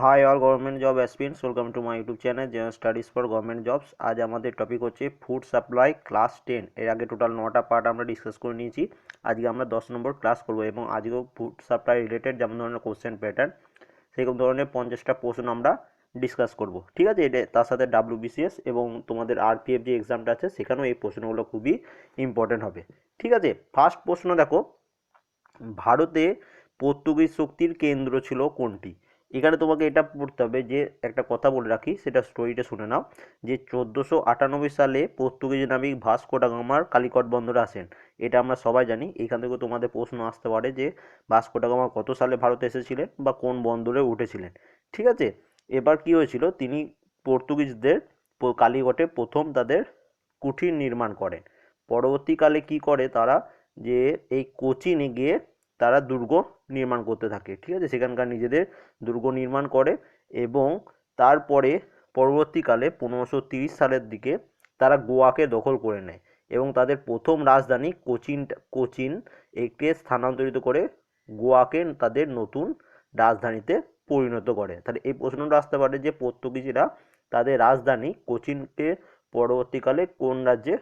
Hi all government job aspirants welcome to my YouTube channel general studies for government jobs আজ আমাদের topic হচ্ছে food supply class ten এর আগে total নটা part আমরা discuss করে নিয়েছি। আজকে আমরা দশ নম্বর ক্লাস করব এবং আজকেও ফুড সাপ্লাই রিলেটেড যেমন ধরনের কোশ্চেন প্যাটার্ন সেরকম ধরনের পঞ্চাশটা প্রশ্ন আমরা ডিসকাস করব। ঠিক আছে? এটা তার সাথে ডাব্লিউবিসিএস এবং তোমাদের আরপিএফ যে এক্সামটা আছে, সেখানেও এই প্রশ্নগুলো খুবই ইম্পর্টেন্ট হবে। ঠিক আছে? ফার্স্ট প্রশ্ন দেখো, ভারতে পর্তুগিজ শক্তির কেন্দ্র ছিল কোনটি? এখানে তোমাকে এটা পড়তে হবে যে একটা কথা বলে রাখি, সেটা স্টোরিটা শুনে নাও। যে চোদ্দোশো আটানব্বই সালে পর্তুগিজ নাবিক ভাস্কো ডা গামার কালিকট বন্দরে আসেন। এটা আমরা সবাই জানি। এখান থেকে তোমাদের প্রশ্ন আসতে পারে যে ভাস্কো কত সালে ভারতে এসেছিলেন বা কোন বন্দরে উঠেছিলেন। ঠিক আছে? এবার কি হয়েছিল? তিনি পর্তুগিজদের কালীঘটে প্রথম তাদের কুঠির নির্মাণ করেন। পরবর্তীকালে কি করে তারা যে এই কোচিনে গিয়ে তারা দুর্গ নির্মাণ করতে থাকে, ঠিক আছে? সেখানকার নিজেদের দুর্গ নির্মাণ করে এবং তারপরে পরবর্তীকালে পনেরোশো তিরিশ সালের দিকে তারা গোয়াকে দখল করে নেয় এবং তাদের প্রথম রাজধানী কোচিন কোচিন একে স্থানান্তরিত করে গোয়াকে তাদের নতুন রাজধানীতে পরিণত করে। তাহলে এই প্রশ্নটা আসতে পারে যে পর্তুগিজরা তাদের রাজধানী কোচিনকে পরবর্তীকালে কোন রাজ্যে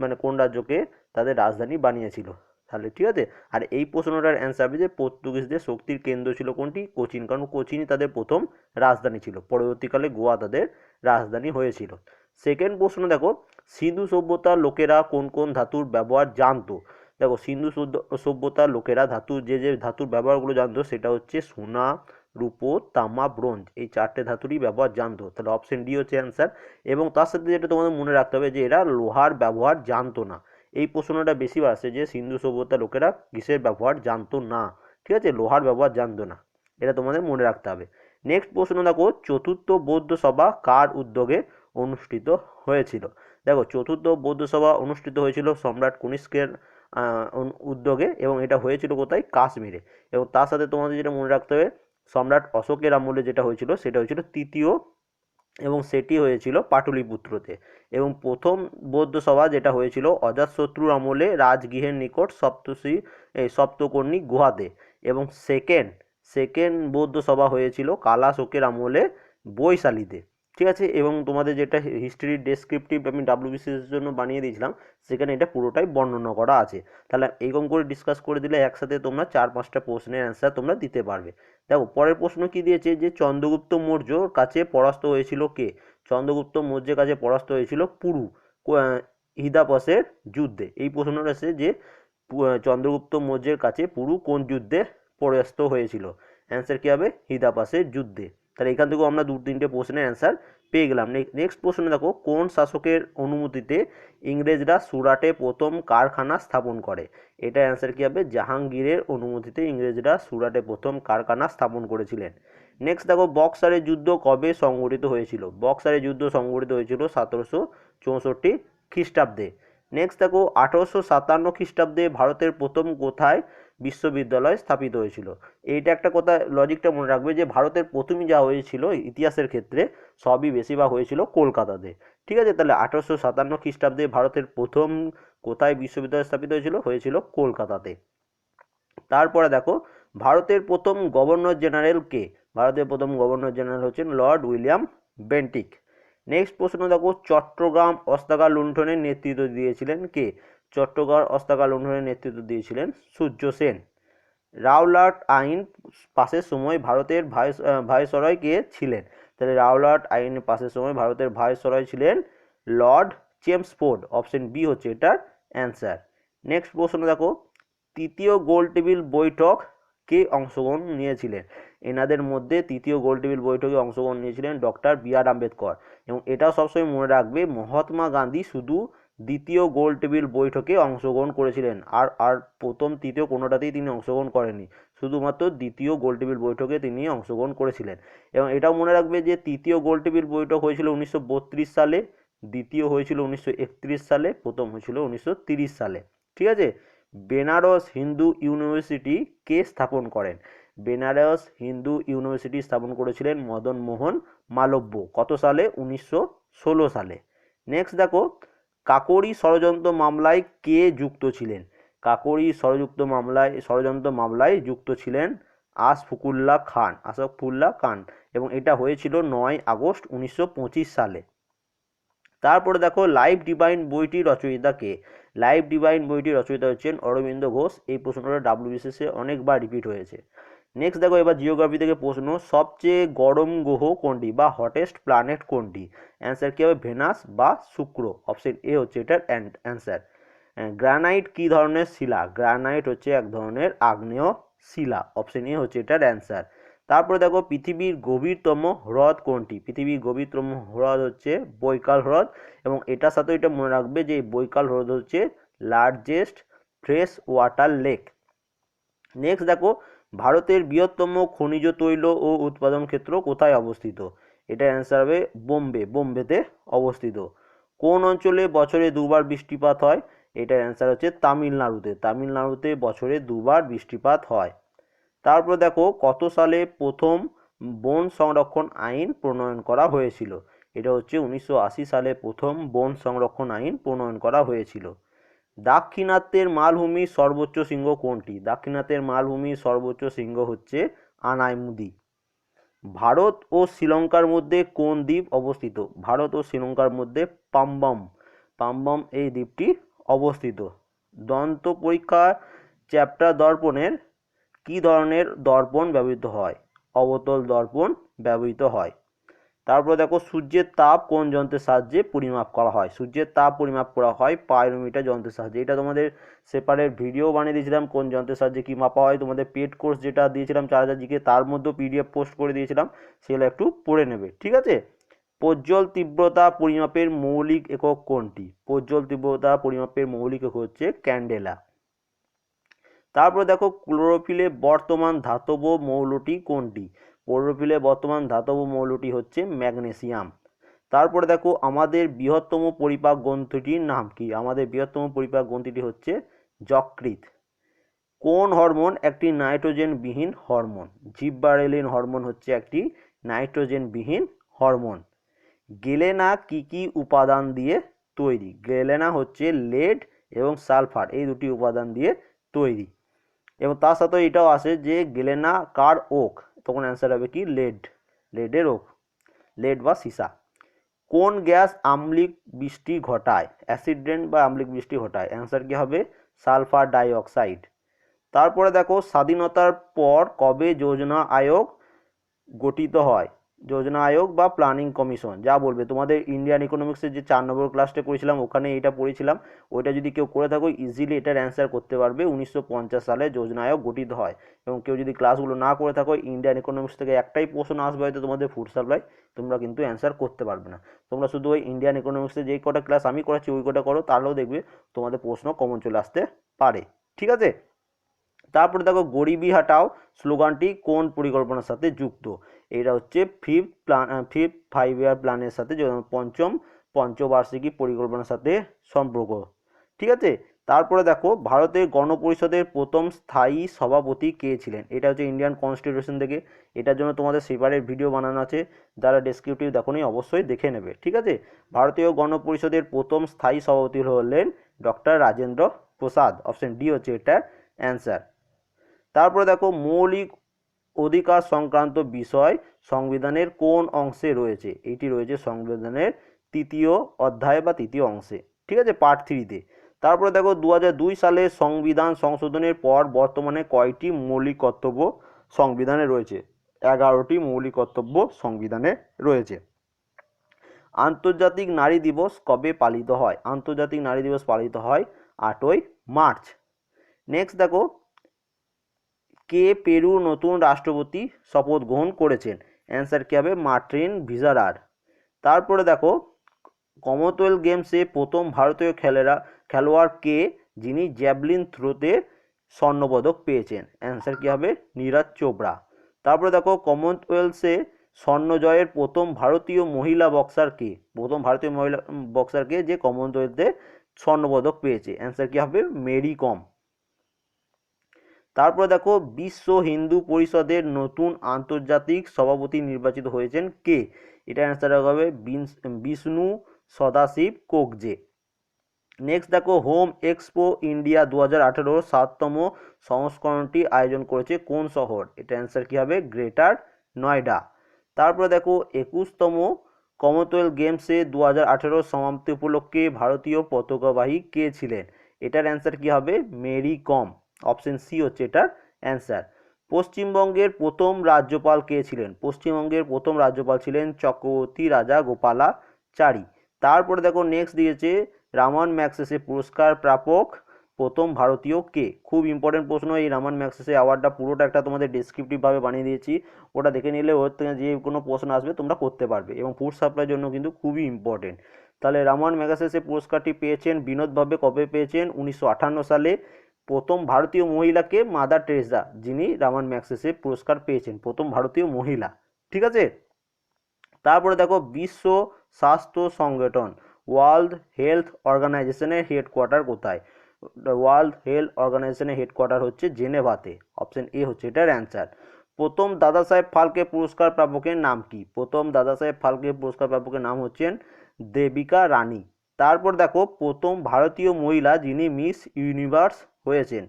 মানে কোন রাজ্যকে তাদের রাজধানী বানিয়েছিল? তাহলে ঠিক আছে? আর এই প্রশ্নটার অ্যান্সার হবে যে পর্তুগিজদের শক্তির কেন্দ্র ছিল কোনটি? কোচিন। কারণ কোচিনই তাদের প্রথম রাজধানী ছিল। পরবর্তীকালে গোয়া তাদের রাজধানী হয়েছিল। সেকেন্ড প্রশ্ন, দেখো, সিন্ধু সভ্যতার লোকেরা কোন কোন ধাতুর ব্যবহার জানতো? দেখো, সিন্ধু সভ্য- সভ্যতার লোকেরা ধাতু, যে যে ধাতুর ব্যবহারগুলো জানতো, সেটা হচ্ছে সোনা, রূপো, তামা, ব্রোঞ্জ। এই চারটে ধাতুরই ব্যবহার জানতো। তাহলে অপশন ডি হচ্ছে অ্যান্সার এবং তার সাথে যেটা তোমাদের মনে রাখতে হবে যে এরা লোহার ব্যবহার জানতো না। এই প্রশ্নটা বেশি আসে যে সিন্ধু সভ্যতার লোকেরা কিসের ব্যবহার জানতো না। ঠিক আছে? লোহার ব্যবহার জানতো না। এটা তোমাদের মনে রাখতে হবে। নেক্সট প্রশ্ন দেখো, চতুর্থ বৌদ্ধ সভা কার উদ্যোগে অনুষ্ঠিত হয়েছিল? দেখো, চতুর্থ বৌদ্ধ সভা অনুষ্ঠিত হয়েছিল সম্রাট কনিষ্কের উদ্যোগে এবং এটা হয়েছিল কোথায়? কাশ্মীরে। এবং তার সাথে তোমাদের যেটা মনে রাখতে হবে, সম্রাট অশোকের আমলে যেটা হয়েছিল, সেটা হয়েছিল তৃতীয় এবং সেটি হয়েছিল পাটলিপুত্রতে। এবং প্রথম বৌদ্ধ সভা যেটা হয়েছিল অজাতশত্রুর আমলে রাজগৃহের নিকট সপ্তশ্রী এই সপ্তকর্ণী গুহাতে। এবং সেকেন্ড সেকেন্ড বৌদ্ধ সভা হয়েছিল কালাশোকের আমলে বৈশালীতে। ঠিক আছে? এবং তোমাদের যেটা হিস্ট্রি ডেসক্রিপটিভ আমি ডাব্লিউবিসিএস এর জন্য বানিয়ে দিয়েছিলাম, সেখানে এটা পুরোটাই বর্ণনা করা আছে। তাহলে এইরকম করে ডিসকাস করে দিলে একসাথে তোমরা চার পাঁচটা প্রশ্নের অ্যান্সার তোমরা দিতে পারবে। দেখো, পরের প্রশ্ন কি দিয়েছে? যে চন্দ্রগুপ্ত মৌর্যর কাছে পরাস্ত হয়েছিল কে? চন্দ্রগুপ্ত মৌর্যের কাছে পরাস্ত হয়েছিল পুরু হিদাপসের যুদ্ধে। এই প্রশ্নটা এসেছে যে চন্দ্রগুপ্ত মৌর্যের কাছে পুরু কোন যুদ্ধে পরাস্ত হয়েছিল? অ্যান্সার কী হবে? হিদাপাসের যুদ্ধে। তাহলে এখান থেকেও আমরা দু তিনটে প্রশ্নের অ্যান্সার পেয়ে গেলাম। নেক্সট প্রশ্ন দেখো, কোন শাসকের অনুমতিতে ইংরেজরা সুরাটে প্রথম কারখানা স্থাপন করে? এটা অ্যান্সার কী হবে? জাহাঙ্গীরের অনুমতিতে ইংরেজরা সুরাটে প্রথম কারখানা স্থাপন করেছিলেন। নেক্সট দেখো, বক্সারের যুদ্ধ কবে সংগঠিত হয়েছিল? বক্সারের যুদ্ধ সংগঠিত হয়েছিল সতেরোশো চৌষট্টি খ্রিস্টাব্দে। নেক্সট দেখো, আঠারোশো সাতান্ন খ্রিস্টাব্দে ভারতের প্রথম কোথায় বিশ্ববিদ্যালয় স্থাপিত হয়েছিল? এইটা একটা কথা লজিকটা মনে রাখবে যে ভারতের প্রথমই যা হয়েছিল ইতিহাসের ক্ষেত্রে সবই বেশিরভাগ হয়েছিল কলকাতাতে। ঠিক আছে? তাহলে আঠারোশো সাতান্ন খ্রিস্টাব্দে ভারতের প্রথম কোথায় বিশ্ববিদ্যালয় স্থাপিত হয়েছিল? হয়েছিল কলকাতাতে। তারপরে দেখো, ভারতের প্রথম গভর্নর জেনারেল কে? ভারতের প্রথম গভর্নর জেনারেল হচ্ছেন লর্ড উইলিয়াম বেন্টিক। নেক্সট প্রশ্ন দেখো, চট্টগ্রাম অস্তাগার লুণ্ঠনের নেতৃত্ব দিয়েছিলেন কে? চট্টগ্রাম অস্তাগার লুণ্ঠনের নেতৃত্ব দিয়েছিলেন সূর্য সেন। রাওলাট আইন পাশের সময় ভারতের ভাইস ভাইসরয় কে ছিলেন? তাহলে রাওলাট আইন পাশের সময় ভারতের ভাইসরয় ছিলেন লর্ড চেমসফোর্ড অপশন বি হচ্ছে এটার অ্যান্সার। নেক্সট প্রশ্ন দেখো, তৃতীয় গোল টেবিল বৈঠক কে অংশগ্রহণ নিয়েছিলেন? এনাদের মধ্যে তৃতীয় গোল টেবিল বৈঠকে অংশগ্রহণ নিয়েছিলেন ডক্টর বি আর আম্বেদকর। এবং এটাও সবসময় মনে রাখবে, মহাত্মা গান্ধী শুধু দ্বিতীয় গোল টেবিল বৈঠকে অংশগ্রহণ করেছিলেন আর আর প্রথম তৃতীয় কোনোটাতেই তিনি অংশগ্রহণ করেননি। শুধুমাত্র দ্বিতীয় গোল টেবিল বৈঠকে তিনি অংশগ্রহণ করেছিলেন। এবং এটাও মনে রাখবে যে তৃতীয় গোল টেবিল বৈঠক হয়েছিল উনিশশো বত্রিশ সালে, দ্বিতীয় হয়েছিল উনিশশো একত্রিশ সালে, প্রথম হয়েছিল উনিশশো সালে। ঠিক আছে? বেনারস হিন্দু ইউনিভার্সিটি কে স্থাপন করেন? বেনারস হিন্দু ইউনিভার্সিটি স্থাপন করেছিলেন মদন মোহন মালব্য। কত সালে? উনিশশো ষোলো সালে। নেক্সট দেখো, কাকরি ষড়যন্ত্র মামলায় কে যুক্ত ছিলেন? কাকরি ষড়যুক্ত মামলায়, ষড়যন্ত্র মামলায় যুক্ত ছিলেন আশফুকুল্লাহ খান আশফুল্লাহ খান এবং এটা হয়েছিল নয় আগস্ট উনিশশো পঁচিশ সালে। তারপরে দেখো লাইভ ডিভাইন বইটি রচয়িতা কে? লাইভ ডিভাইন বইটি রচয়িতা হচ্ছেন অরবিন্দ ঘোষ। এই প্রশ্নটা ডাব্লিউবিসিএসে অনেকবার রিপিট হয়েছে। নেক্সট দেখো এবার জিওগ্রাফি থেকে প্রশ্ন, সবচেয়ে গরম গ্রহ কোনটি বা হটেস্ট প্ল্যানেট কোনটি? অ্যান্সার কী হবে? ভেনাস বা শুক্র। অপশন এ হচ্ছে এটার অ্যান্সার গ্রানাইট কি ধরনের শিলা? গ্রানাইট হচ্ছে এক ধরনের আগ্নেয় শিলা। অপশন এ হচ্ছে এটার অ্যান্সার তারপরে দেখো পৃথিবীর গভীরতম হ্রদ কোনটি? পৃথিবীর গভীরতম হ্রদ হচ্ছে বৈকাল হ্রদ এবং এটার সাথে এটা মনে রাখবে যে বৈকাল হ্রদ হচ্ছে largest fresh water lake next দেখো ভারতের বৃহত্তম খনিজ তৈল ও উৎপাদন ক্ষেত্র কোথায় অবস্থিত? এটা অ্যান্সার হবে বোম্বে। বোম্বেতে অবস্থিত। কোন অঞ্চলে বছরে দুবার বৃষ্টিপাত হয়? এটার অ্যান্সার হচ্ছে তামিলনাড়ুতে। তামিলনাড়ুতে বছরে দুবার বৃষ্টিপাত হয়। তারপর দেখো, কত সালে প্রথম বন সংরক্ষণ আইন প্রণয়ন করা হয়েছিল? এটা হচ্ছে উনিশশো আশি সালে প্রথম বন সংরক্ষণ আইন প্রণয়ন করা হয়েছিল। দাক্ষিণাত্যের মালভূমির সর্বোচ্চ শৃঙ্গ কোনটি? দাক্ষিণাত্যের মালভূমির সর্বোচ্চ শৃঙ্গ হচ্ছে আনাইমুদি। ভারত ও শ্রীলঙ্কার মধ্যে কোন দ্বীপ অবস্থিত? ভারত ও শ্রীলঙ্কার মধ্যে পাম্বম। পাম্বম এই দ্বীপটি অবস্থিত। দন্ত পরীক্ষা চ্যাপ্টার দর্পণের কি ধরনের দর্পণ ব্যবহৃত হয়? অবতল দর্পণ ব্যবহৃত হয়। তারপর দেখো সূর্যের তাপ কোন যন্ত্রের সাহায্যে পরিমাপ করা হয়? সূর্যের তাপ পরিমাপ করা হয় পাইরোমিটার যন্ত্রের সাহায্যে। এটা তোমাদের সেপারেট ভিডিও বানিয়ে দিয়েছিলাম, কোন যন্ত্রের সাহায্যে কী মাপা হয়। তোমাদের পেড কোর্স যেটা দিয়েছিলাম চার হাজার জিকে, তার মধ্যেও পিডিএফ পোস্ট করে দিয়েছিলাম, সেগুলো একটু পড়ে নেবে, ঠিক আছে? প্রজ্জ্বল তীব্রতা পরিমাপের মৌলিক একক কোনটি? প্রজ্জ্বল তীব্রতা পরিমাপের মৌলিক একক হচ্ছে ক্যান্ডেলা। তারপরে দেখো ক্লোরোফিলে বর্তমান ধাতব মৌলটি কোনটি? ক্লোরোফিলে বর্তমান ধাতব মৌলটি হচ্ছে ম্যাগনেসিয়াম। তারপরে দেখো আমাদের বৃহত্তম পরিপাক গ্রন্থিটির নাম কি? আমাদের বৃহত্তম পরিপাক গ্রন্থিটি হচ্ছে যকৃত কোন হরমোন? একটি নাইট্রোজেনবিহীন হরমোন। জিব্বারেলিন হরমোন হচ্ছে একটি নাইট্রোজেনবিহীন হরমোন। গেলেনা কি কি উপাদান দিয়ে তৈরি? গেলেনা হচ্ছে লেড এবং সালফার, এই দুটি উপাদান দিয়ে তৈরি। এবং তার সাথে এটাও আসে যে গেলেনা কার ওক? তখন অ্যান্সার হবে কি? লেড লেডের রোগ। লেড বা সিসা। কোন গ্যাস আম্লিক বৃষ্টি ঘটায়? অ্যাসিড বা আম্লিক বৃষ্টি ঘটায়? অ্যান্সার কি হবে? সালফার ডাইঅক্সাইড তারপরে দেখো, স্বাধীনতার পর কবে যোজনা আয়োগ গঠিত হয়? যোজনা আয়োগ বা প্ল্যানিং কমিশন যা বলবে। তোমাদের ইন্ডিয়ান ইকোনমিক্সের যে চার নম্বর ক্লাসটা করেছিলাম, ওখানে এটা পড়েছিলাম। ওইটা যদি কেউ করে থাকো ইজিলি এটার অ্যান্সার করতে পারবে। উনিশশো পঞ্চাশ সালে যোজনা আয়োগ গঠিত হয়। এবং কেউ যদি ক্লাসগুলো না করে থাকো ইন্ডিয়ান ইকোনমিক্স থেকে একটাই প্রশ্ন আসবে হয়তো তোমাদের ফুড সাপ্লাই তোমরা কিন্তু অ্যান্সার করতে পারবে না। তোমরা শুধু ওই ইন্ডিয়ান ইকোনমিক্সের যেই কটা ক্লাস আমি করাচ্ছি, ওই কটা করো, তাহলেও দেখবে তোমাদের প্রশ্ন কমন চলে আসতে পারে। ঠিক আছে? তারপরে দেখো গরিবি হাটাও স্লোগানটি কোন পরিকল্পনার সাথে যুক্ত? এটা হচ্ছে fifth plan fifth five year প্ল্যানের সাথে পঞ্চম, পঞ্চবার্ষিকী পরিকল্পনার সাথে সম্পর্ক। ঠিক আছে? তারপরে দেখো ভারতের গণপরিষদের প্রথম স্থায়ী সভাপতি কে ছিলেন? এটা হচ্ছে ইন্ডিয়ান কনস্টিটিউশন থেকে। এটার জন্য তোমাদের সেপারেট ভিডিও বানানো আছে। যারা ডেসক্রিপটিভ দেখো অবশ্যই দেখে নেবে। ঠিক আছে? ভারতীয় গণপরিষদের প্রথম স্থায়ী সভাপতি হলেন doctor Rajendra Prasad. Option D হচ্ছে এটার অ্যান্সার তারপরে দেখো মৌলিক অধিকার সংক্রান্ত বিষয় সংবিধানের কোন অংশে রয়েছে? এটি রয়েছে সংবিধানের তৃতীয় অধ্যায় বা তৃতীয় অংশে। ঠিক আছে? পার্ট থ্রিতে তারপরে দেখো দু হাজার দুই সালে সংবিধান সংশোধনের পর বর্তমানে কয়টি মৌলিক কর্তব্য সংবিধানে রয়েছে? এগারোটি মৌলিক কর্তব্য সংবিধানে রয়েছে। আন্তর্জাতিক নারী দিবস কবে পালিত হয়? আন্তর্জাতিক নারী দিবস পালিত হয় আটই মার্চ। নেক্সট দেখো কে পেরু নতুন রাষ্ট্রপতি শপথ গ্রহণ করেছেন? অ্যান্সার কী হবে? মার্টিন ভিজারার। তারপরে দেখো, কমনওয়েলথ গেমসে প্রথম ভারতীয় খেলেরা, খেলোয়াড় কে? যিনি জ্যাভলিন থ্রোতে স্বর্ণপদক পেয়েছেন। অ্যান্সার কী হবে? নীরাজ চোপড়া। তারপরে দেখো, কমনওয়েলথে স্বর্ণ জয়ের প্রথম ভারতীয় মহিলা বক্সার কে? প্রথম ভারতীয় মহিলা বক্সার কে? যে কমনওয়েলথে স্বর্ণপদক পেয়েছে। অ্যান্সার কী হবে? মেরি কম। তারপরে দেখো, বিশ্ব হিন্দু পরিষদের নতুন আন্তর্জাতিক সভাপতি নির্বাচিত হয়েছেন কে? এটা অ্যান্সার হবে বিষ্ণু সদাশিব কোকজে। নেক্সট দেখো, হোম এক্সপো ইন্ডিয়া দু হাজার আঠেরোর সাততম সংস্করণটি আয়োজন করেছে কোন শহর? এটা অ্যান্সার কী হবে? গ্রেটার নয়ডা। তারপরে দেখো, একুশতম কমনওয়েলথ গেমসে দু হাজার আঠেরোর সমাপ্তি উপলক্ষে ভারতীয় পতাকাবাহী কে ছিলেন? এটার অ্যান্সার কী হবে? মেরি কম। অপশন সি হচ্ছে এটার অ্যান্সার পশ্চিমবঙ্গের প্রথম রাজ্যপাল কে ছিলেন? পশ্চিমবঙ্গের প্রথম রাজ্যপাল ছিলেন চক্রবর্তী রাজা গোপালাচারী। তারপরে দেখো নেক্সট দিয়েছে রামান ম্যাক্সেসে পুরস্কার প্রাপক প্রথম ভারতীয় কে? খুব ইম্পর্টেন্ট প্রশ্ন, এই রামান ম্যাক্সেসে অ্যাওয়ার্ডটা পুরোটা একটা তোমাদের ডেসক্রিপটিভভাবে বানিয়ে দিয়েছি। ওটা দেখে নিলে ওর থেকে যে কোনো প্রশ্ন আসবে, তোমরা করতে পারবে এবং ফুড সাপ্লাইয়ের জন্য কিন্তু খুবই ইম্পর্টেন্ট তাহলে রামান ম্যাগাসেসে পুরস্কারটি পেয়েছেন বিনোদভাবে কবে পেয়েছেন? উনিশশো আটান্ন সালে। প্রথম ভারতীয় মহিলাকে মাদার টেরেসা, যিনি রামান ম্যাক্সেসে পুরস্কার পেয়েছেন, প্রথম ভারতীয় মহিলা। ঠিক আছে? তারপরে দেখো, বিশ্ব স্বাস্থ্য সংগঠন, ওয়ার্ল্ড হেলথ অর্গানাইজেশনের হেডকোয়ার্টার কোথায়? ওয়ার্ল্ড হেলথ অর্গানাইজেশনের হেডকোয়ার্টার হচ্ছে জেনেভাতে। অপশন এ হচ্ছে এটার অ্যান্সার। প্রথম দাদা সাহেব ফালকে পুরস্কার প্রাপকের নাম কি? প্রথম দাদা সাহেব ফালকে পুরস্কার প্রাপকের নাম হচ্ছেন দেবিকা রানী তারপর দেখো, প্রথম ভারতীয় মহিলা যিনি মিস ইউনিভার্স হয়েছেন,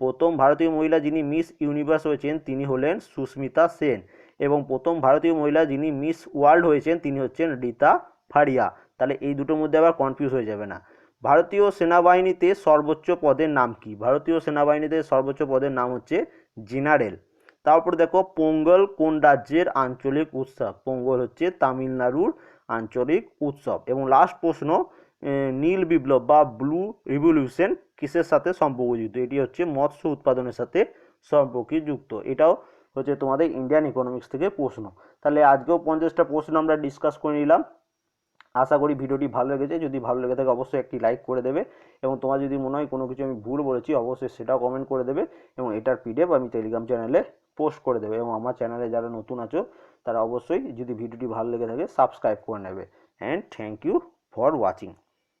প্রথম ভারতীয় মহিলা যিনি মিস ইউনিভার্স হয়েছেন তিনি হলেন সুস্মিতা সেন এবং প্রথম ভারতীয় মহিলা যিনি মিস ওয়ার্ল্ড হয়েছেন তিনি হচ্ছেন রীতা ফারিয়া। তাহলে এই দুটোর মধ্যে আবার কনফিউজ হয়ে যাবে না। ভারতীয় সেনাবাহিনীতে সর্বোচ্চ পদের নাম কি? ভারতীয় সেনাবাহিনীতে সর্বোচ্চ পদের নাম হচ্ছে জেনারেল। তারপর দেখো, পোঙ্গল কোন রাজ্যের আঞ্চলিক উৎসব? পোঙ্গল হচ্ছে তামিলনাড়ুর আঞ্চলিক উৎসব। এবং লাস্ট প্রশ্ন নীল বিপ্লব বা ব্লু রিভলিউশন কিসের সাথে সম্পর্কযুক্ত? এটি হচ্ছে মৎস্য উৎপাদনের সাথে সম্পর্কযুক্ত। এটাও হচ্ছে তোমাদের ইন্ডিয়ান ইকোনমিক্স থেকে প্রশ্ন। তাহলে আজকেও পঞ্চাশটা প্রশ্ন আমরা ডিসকাস করে নিলাম। আশা করি ভিডিওটি ভালো লেগেছে। যদি ভালো লেগে থাকে অবশ্যই একটি লাইক করে দেবে এবং তোমার যদি মনে হয় কোনো কিছু আমি ভুল বলেছি অবশ্যই সেটাও কমেন্ট করে দেবে এবং এটার পিডিএফ আমি টেলিগ্রাম চ্যানেলে পোস্ট করে দেবে এবং আমার চ্যানেলে যারা নতুন আছো তারা অবশ্যই যদি ভিডিওটি ভালো লেগে থাকে সাবস্ক্রাইব করে নেবে। And thank you for watching